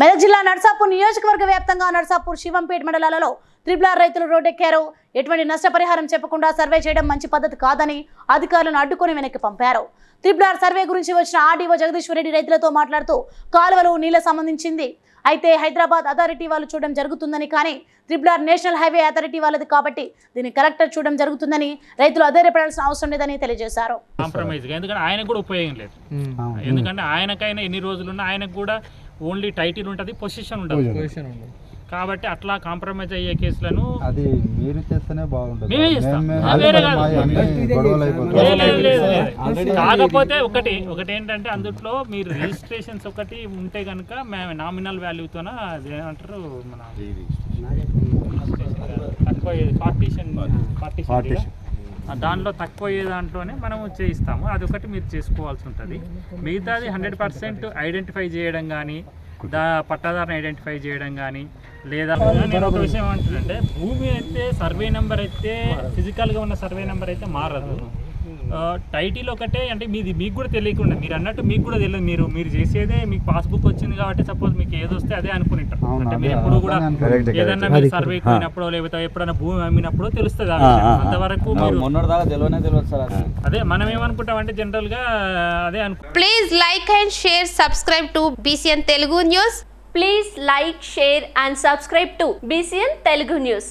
మెదక్ జిల్లా నర్సాపూర్ నియోజకవర్గ వ్యాప్తంగా నర్సాపూర్ శివంపేట మండలాలలో త్రిపులార్ రైతులు రోడ్డెక్కారు. ఎటువంటి నష్టపరిహారం చెప్పకుండా సర్వే చేయడం మంచి పద్ధతి కాదని అధికారులను అడ్డుకొని వెనక్కి పంపారు. త్రిపులార్ సర్వే గురించి వచ్చిన ఆర్డీఓ జగదీశ్వర్ రెడ్డి రైతులతో మాట్లాడుతూ కాలువలు నీళ్ళ సంబంధించింది. అయితే హైదరాబాద్ అథారిటీ వాళ్ళు చూడడం జరుగుతుందని కానీ త్రిపులార్ నేషనల్ హైవే అథారిటీ వాళ్ళది కాబట్టి దీన్ని కలెక్టర్ చూడడం జరుగుతుందని రైతులు అధైర్యపడాల్సిన అవసరం లేదని తెలియజేశారు. ఎందుకంటే ఆయనకు కూడా ఉపయోగం లేదు. ఎందుకంటే ఆయనకైనా ఎన్ని రోజులున్నా ఆయనకు కూడా ఓన్లీ టైటిల్ ఉంటుంది. పొజిషన్ ఉంటుంది. కాబట్టి అట్లా కాంప్రమైజ్ అయ్యే కేసులను అది మీరు చేస్తేనే బాగుంటుంది. కాకపోతే ఒకటి ఒకటి ఏంటంటే అందుట్లో మీరు రిజిస్ట్రేషన్స్ ఒకటి ఉంటే కనుక మేము నామినల్ వాల్యూతోన అదేమంటారు మన తక్కువ పార్టీషన్ పార్టీషన్ దానిలో తక్కువ అయ్యే దాంట్లోనే మనము చేయిస్తాము. అదొకటి మీరు చేసుకోవాల్సి ఉంటుంది. మిగతాది హండ్రెడ్ పర్సెంట్ ఐడెంటిఫై చేయడం కానీ దా పట్టాదారుని ఐడెంటిఫై చేయడం కానీ లేదా నేను ఒక విషయం ఏమంటానంటే భూమి అయితే సర్వే నెంబర్ అయితే ఫిజికల్గా ఉన్న సర్వే నెంబర్ అయితే మారదు. టైటిల్ ఒకటే అంటే మీది మీకు కూడా తెలియకుండా మీరు అన్నట్టు మీకు కూడా తెలియదు మీరు మీరు చేసేదే మీకు పాస్బుక్ వచ్చింది కాబట్టి సపోజ్ మీకు ఏది వస్తే అదే అనుకుంటారు అంటే మీరు ఎప్పుడు కూడా. ఏదన్నా మీరు సర్వే పోయినప్పుడు లేకపోతే ఎప్పుడైనా భూమి అమ్మినప్పుడు తెలుస్తుంది. అంతవరకు అది మనం ఏమనుకుంటాం అంటే జనరల్గా అదే అనుకుంటాం Please like and share, subscribe to BCN Telugu News. Please like, share and subscribe to BCN Telugu News.